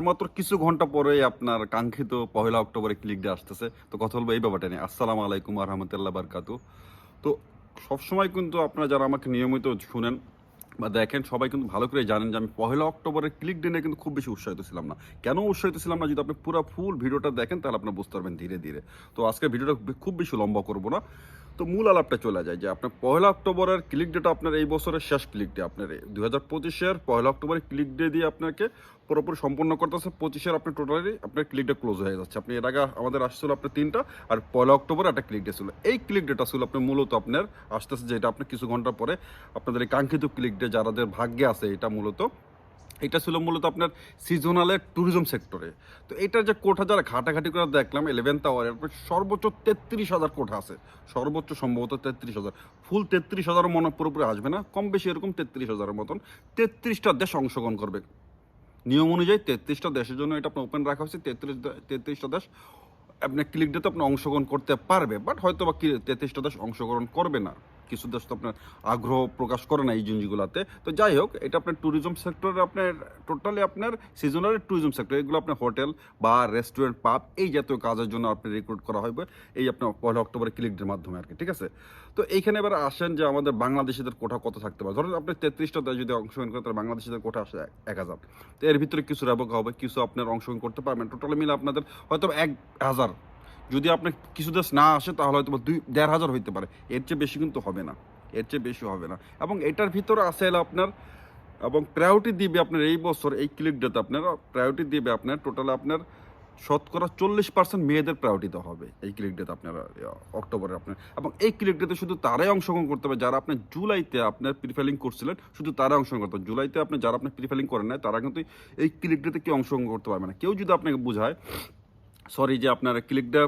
আর মাত্র কিছু ঘণ্টা পরে আপনার কাঙ্ক্ষিত পহেলা অক্টোবরে ক্লিক ডে আসতেছে। তো কথা বলব এই ব্যাপারটা নিয়ে। আসসালামু আলাইকুম রহমতুল্লাহ বারকাতু তো সবসময় কিন্তু আপনারা যারা আমাকে নিয়মিত শুনেন বা দেখেন, সবাই কিন্তু ভালো করে জানেন যে আমি পহেলা অক্টোবরের ক্লিক ডে নিয়ে কিন্তু খুব বেশি উৎসাহিত ছিলাম না। কেন উৎসাহিত ছিলাম না? যদি আপনি পুরো ফুল ভিডিওটা দেখেন, তাহলে আপনি বুঝতে পারবেন ধীরে ধীরে। তো আজকে ভিডিওটা খুব বেশি লম্বা করব না। তো মূল আলাপটা চলে যায় যে আপনার পয়লা অক্টোবরের ক্লিক ডেটা আপনার এই বছরের শেষ ক্লিক ডে আপনার দুই হাজার পঁচিশের পয়লা অক্টোবরের ক্লিক ডে দিয়ে আপনাকে পুরোপুরি সম্পন্ন করতেছে পঁচিশের আপনি টোটালি আপনার ক্লিক ডে ক্লোজ হয়ে যাচ্ছে। আপনি এর আগে আমাদের আসছিল আপনার তিনটা, আর পয়লা অক্টোবর একটা ক্লিক ডে ছিল। এই ক্লিক ডেটা ছিল আপনার মূলত আপনার আসতেছে যেটা আপনি কিছু ঘণ্টা পরে আপনাদের এই কাঙ্ক্ষিত ক্লিক ডে যারাদের ভাগ্যে আছে এটা মূলত এটা ছিল মূলত আপনার সিজনালের ট্যুরিজম সেক্টরে তো এটার যে কোঠা যারা ঘাটাঘাটি করে দেখলাম ইলেভেন্থ আওয়ারের সর্বোচ্চ তেত্রিশ হাজার কোঠা আছে। সর্বোচ্চ সম্ভবত তেত্রিশ হাজার। ফুল তেত্রিশ হাজার মনে পুরোপুরি আসবে না, কম বেশি এরকম তেত্রিশ হাজারের মতন। তেত্রিশটা দেশ অংশগ্রহণ করবে। নিয়ম অনুযায়ী তেত্রিশটা দেশের জন্য এটা আপনার ওপেন রাখা হয়েছে, তেত্রিশ তেত্রিশটা দেশ আপনি ক্লিক ডেতে আপনি অংশগ্রহণ করতে পারবে বাট হয়তো বা তেত্রিশটা দেশ অংশগ্রহণ করবে না। কিছু দেশ তো আপনার আগ্রহ প্রকাশ করে না এই জিনিসগুলোতে। তো যাই হোক, এটা আপনার ট্যুরিজম সেক্টরে আপনার টোটালি আপনার সিজনাল ট্যুরিজম সেক্টর এগুলো আপনার হোটেল বা রেস্টুরেন্ট পাব এই জাতীয় কাজের জন্য আপনি রিক্রুট করা হবে এই আপনার পয়লা অক্টোবরে ক্লিকডের মাধ্যমে আর কি, ঠিক আছে? তো এইখানে এবার আসেন যে আমাদের বাংলাদেশিদের কোঠা কত থাকতে পারে। ধরুন আপনি তেত্রিশটা দেশ যদি অংশগ্রহণ করেন, তাহলে বাংলাদেশিদের কোঠা আসে এক- হাজার। তো এর ভিতরে কিছু র্যাবক হবে, কিছু আপনার অংশগ্রহণ করতে পারবেন। টোটালি মিলে আপনাদের হয়তো এক হাজার যদি আপনার কিছু দেশ না আসে, তাহলে হয়তো দুই, দেড় হাজার হইতে পারে। এর চেয়ে বেশি কিন্তু হবে না। এর চেয়ে বেশি হবে না। এবং এটার ভিতরে আছে আপনার, এবং প্রায়োরিটি দিবে আপনার এই বছর, এই ক্লিক ডেতে আপনার প্রায়োরিটি দিবে আপনার টোটাল আপনার শতকরা চল্লিশ পার্সেন্ট মেয়েদের প্রায়োরিটি দেওয়া হবে এই ক্লিক ডেতে আপনার অক্টোবরে আপনার। এবং এই ক্লিক ডেতে শুধু তারাই অংশগ্রহণ করতে হবে যারা আপনার জুলাইতে আপনার প্রিফাইলিং করছিলেন, শুধু তারাই অংশগ্রহণ করতে জুলাইতে আপনি, যারা আপনি প্রিফাইলিং করেন না তারা কিন্তু এই ক্লিক ডেতে কেউ অংশগ্রহণ করতে পারবে না। কেউ যদি আপনাকে বোঝায় সরি যে আপনার ক্লিক ডে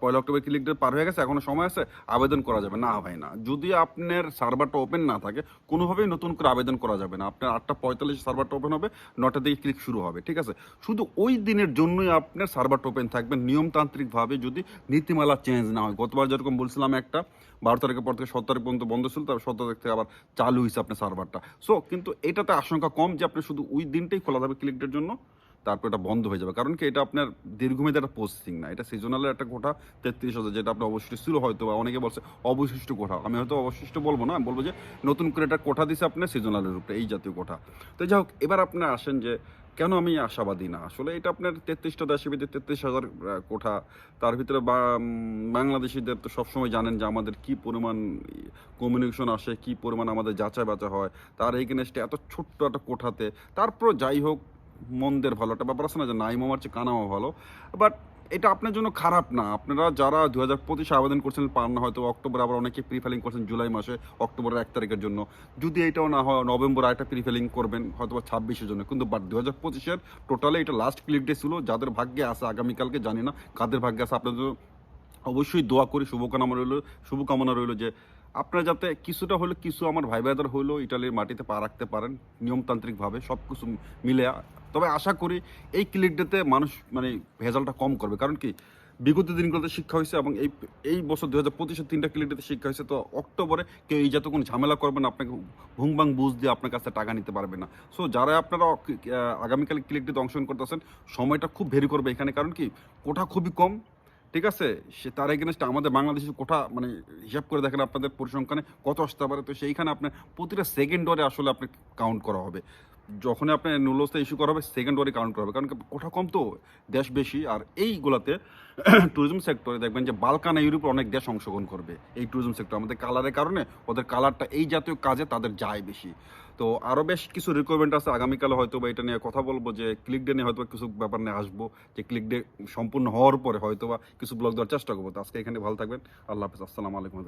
পয়লা অক্টোবর ক্লিক ডে পার হয়ে গেছে, এখনও সময় আছে, আবেদন করা যাবে। না ভাই, না। যদি আপনার সার্ভারটা ওপেন না থাকে, কোনোভাবেই নতুন করে আবেদন করা যাবে না। আপনার আটটা পঁয়তাল্লিশ সার্ভারটা ওপেন হবে নটা দিকে ক্লিক শুরু হবে, ঠিক আছে? শুধু ওই দিনের জন্যই আপনার সার্ভারটা ওপেন থাকবে। নিয়মতান্ত্রিকভাবে যদি নীতিমালা চেঞ্জ না হয়, গতবার যেরকম বলছিলাম একটা, বারো তারিখের পর থেকে সতেরো তারিখ পর্যন্ত বন্ধ ছিল, তারপর সতেরো তারিখ থেকে আবার চালু হয়েছে আপনার সার্ভারটা সো কিন্তু এটাতে আশঙ্কা কম যে আপনি শুধু ওই দিনটাই খোলা যাবে ক্লিকডের জন্য। তারপর এটা বন্ধ হয়ে যাবে। কারণ কি, এটা আপনার দীর্ঘমেয়াদী একটা প্রসেসিং না। এটা সিজনালের একটা কোঠা, তেত্রিশ হাজার, যেটা আপনার অবশিষ্ট ছিল হয়তো, বা অনেকে বলছে অবশিষ্ট কোঠা। আমি হয়তো অবশিষ্ট বলব না, আমি বলব যে নতুন করে একটা কোঠা দিছে আপনার সিজনালের উপরে এই জাতীয় কোঠা। তো যাই হোক, এবার আপনার আসেন যে, কেন আমি আশাবাদী না? আসলে এটা আপনার তেত্রিশটা দেশের ভিতরে তেত্রিশ হাজার কোঠা। তার ভিতরে বাংলাদেশিদের তো সবসময় জানেন যে আমাদের কি পরিমাণ কমিউনিকেশন আসে, কি পরিমাণ আমাদের যাচাই বাচা হয়। তার এগেনস্টে এত ছোট্ট একটা কোঠাতে। তারপর যাই হোক মন্দের ভালো, একটা ব্যাপার আছে না যে নাইমো মারছে কানামো ভালো। বাট এটা আপনার জন্য খারাপ না। আপনারা যারা দু হাজার পঁচিশে আবেদন করছেন, পান না, হয়তো অক্টোবর আবার অনেকে প্রিফাইলিং করছেন জুলাই মাসে, অক্টোবরের এক তারিখের জন্য। যদি এটাও না হয়, নভেম্বর আরেকটা প্রিফাইলিং করবেন হয়তো বা ছাব্বিশের জন্য। কিন্তু বাট দু হাজার পঁচিশের টোটালে এটা লাস্ট ক্লিক ডে ছিল। যাদের ভাগ্যে আছে, আগামীকালকে জানি না কাদের ভাগ্যে আছে, আপনাদের অবশ্যই দোয়া করি, শুভকামনা রইল শুভকামনা রইল যে আপনারা যাতে কিছুটা হলে কিছু আমার ভাই ভাইদের হইলেও ইটালির মাটিতে পা রাখতে পারেন, নিয়মতান্ত্রিকভাবে সব কিছু মিলে। তবে আশা করি এই ক্লিক ডেতে মানুষ মানে ভেজালটা কম করবে। কারণ কি? বিগত দিনগুলোতে শিক্ষা হয়েছে এবং এই এই বছর দু হাজার পঁচিশের তিনটা ক্লিক শিক্ষা হয়েছে। তো অক্টোবরে কেউ এই যাতে কোনো ঝামেলা করবে না, আপনাকে ভুংবাং বুঝ দিয়ে আপনার কাছে টাকা নিতে পারবে না। সো যারা আপনারা আগামীকাল ক্লিক ডেতে অংশগ্রহণ করতেছেন, সময়টা খুব ভেরি করবে এখানে। কারণ কি? কোঠা খুবই কম ঠিক আছে? সে তার এগেনস্টে আমাদের বাংলাদেশের কোঠা মানে হিসাব করে দেখেন আপনাদের পরিসংখ্যানে কত আসতে পারে। তো সেইখানে আপনার প্রতিটা সেকেন্ড ডরে আসলে আপনি কাউন্ট করা হবে। যখনই আপনার নুলসটা ইস্যু করা হবে সেকেন্ড ওয়ারে কাউন্ট করা হবে। কারণ কোঠা কম তো, দেশ বেশি, আর এইগুলাতে ট্যুরিজম সেক্টরে দেখবেন যে বালকানা ইউরোপের অনেক দেশ অংশগ্রহণ করবে এই ট্যুরিজম সেক্টর আমাদের কালারের কারণে ওদের কালারটা এই জাতীয় কাজে তাদের যায় বেশি। তো আরও বেশ কিছু রিকোয়ারমেন্ট আছে, আগামীকালে হয়তো বা এটা নিয়ে কথা বলব যে ক্লিক ডে নিয়ে হয়তো কিছু ব্যাপার নিয়ে আসব, যে ক্লিক ডে সম্পূর্ণ হওয়ার পরে হয়তো বা কিছু ব্লগ দেওয়ার চেষ্টা করব। তো আজকে এখানে ভালো থাকবেন, আল্লাহ হাফিজ, আসসালামু আলাইকুম